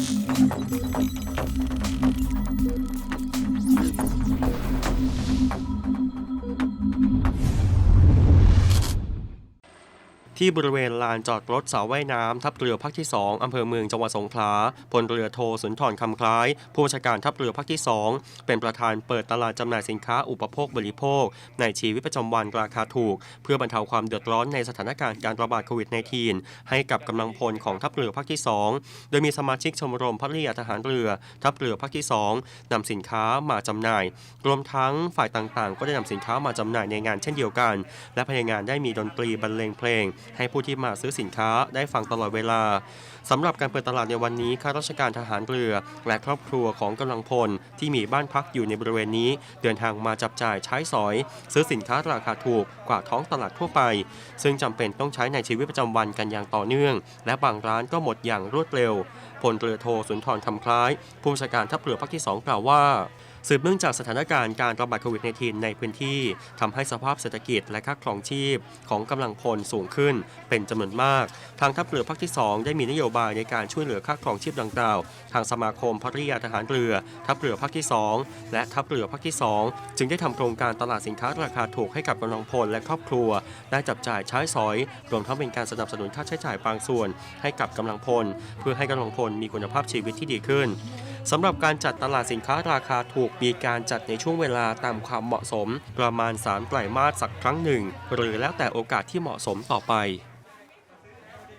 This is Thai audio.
Thank you. ที่บริเวณลานจอดรถสาว่ายน้ำทัพเรือภาคที่ 2 อำเภอเมืองจังหวัดสงขลาพลเรือโทสุนทรคำคล้าย ผู้บัญชาการทัพเรือภาคที่ 2 เป็นประธานเปิดตลาดจำหน่ายสินค้าอุปโภคบริโภค ในชีวิตประจำวันราคาถูก เพื่อบรรเทาความเดือดร้อนในสถานการณ์การระบาดโควิด -19 ให้กับกำลังพลของทัพเรือภาคที่ 2 โดยมีสมาชิกชมรมพระเรือทหารเรือ ทัพเรือภาคที่ 2นำสินค้ามาจำหน่าย รวมทั้งฝ่ายต่างๆ ก็ได้นำสินค้ามาจำหน่ายในงานเช่นเดียวกัน และภายในงานได้มีดนตรีบรรเลงเพลงให้ผู้ที่มาซื้อสินค้าได้ฟังตลอดเวลาสำหรับการเปิดตลาดในวันนี้ข้าราชการทหารเรือ และครอบครัวของกำลังพลที่มีบ้านพักอยู่ในบริเวณนี้ เดินทางมาจับจ่ายใช้สอย ซื้อสินค้าราคาถูกกว่าท้องตลาดทั่วไป ซึ่งจำเป็นต้องใช้ในชีวิตประจำวันกันอย่างต่อเนื่อง และบางร้านก็หมดอย่างรวดเร็วพลเรือโทสุนทรคำคล้ายผู้บัญชาการทัพเรือภาคที่ 2 กล่าวว่า สืบเนื่องจากสถานการณ์การระบาดโควิด -19 ในพื้นที่ทำให้สภาพเศรษฐกิจและค่าครองชีพของกำลังพลสูงขึ้นเป็นจำนวนมาก ทางทัพเรือภาคที่ 2 ได้มีนโยบายในการช่วยเหลือค่าครองชีพดังกล่าว ทางสมาคมภริยาทหารเรือ ทัพเรือภาคที่ 2 และทัพเรือภาคที่ 2 จึงได้ทำโครงการตลาดสินค้าราคาถูกให้กับกำลังพลและครอบครัว ได้จับจ่ายใช้สอย รวมทั้งเป็นการสนับสนุนค่าใช้จ่ายบางส่วน ให้กับกำลังพล เพื่อให้กำลังพลมีคุณภาพชีวิตที่ดีขึ้น สำหรับการจัดตลาดสินค้าราคาถูกมีการจัดในช่วงเวลาตามความเหมาะสม ประมาณ3ไตรมาสสักครั้งหนึ่ง หรือแล้วแต่โอกาสที่เหมาะสมต่อไป